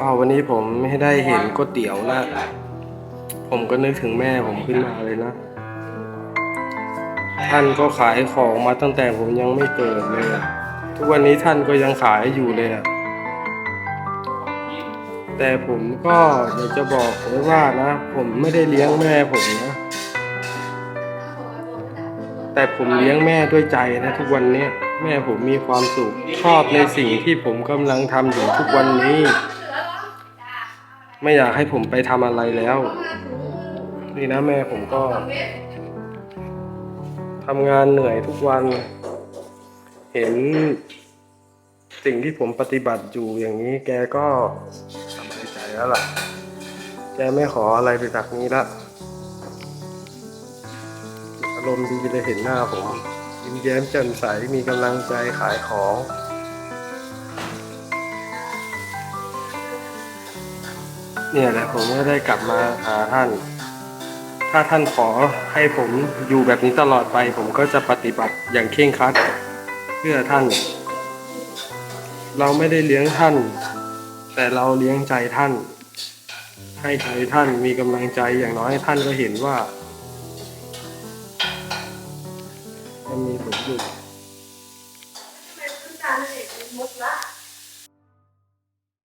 อ้าวันนี้ผมไม่ได้เห็นก๋วยเตี๋ยวนะ ผมก็นึกถึงแม่ผมขึ้นมาเลยนะ ท่านก็ขายของมาตั้งแต่ผมยังไม่เกิดเลย ทุกวันนี้ท่านก็ยังขายอยู่เลยอะแต่ผมก็อยากจะบอกไว้ว่านะ ผมไม่ได้เลี้ยงแม่ผมนะ แต่ผมเลี้ยงแม่ด้วยใจนะ ทุกวันนี้แม่ผมมีความสุขชอบในสิ่งที่ผมกำลังทำอยู่ทุกวันนี้ ไม่อยากให้ผมไปทำอะไรแล้วนี่นะแม่ผมก็ทำงานเหนื่อยทุกวัน เห็นสิ่งที่ผมปฏิบัติอยู่อย่างนี้ แกก็สบายใจแล้วล่ะ แกไม่ขออะไรไปจากนี้ละอารมณ์ดีเลยเห็นหน้าผมยิ้มแย้มแจ่มใสมีกำลังใจขายของ เนี่ยแหละผมก็ได้กลับมาหาท่าน ถ้าท่านขอให้ผมอยู่แบบนี้ตลอดไป ผมก็จะปฏิบัติอย่างเคร่งครัด เพื่อท่าน เราไม่ได้เลี้ยงท่าน แต่เราเลี้ยงใจท่าน ให้ใจท่านมีกำลังใจอย่างน้อยท่านก็เห็นว่ามันมีผลอยู่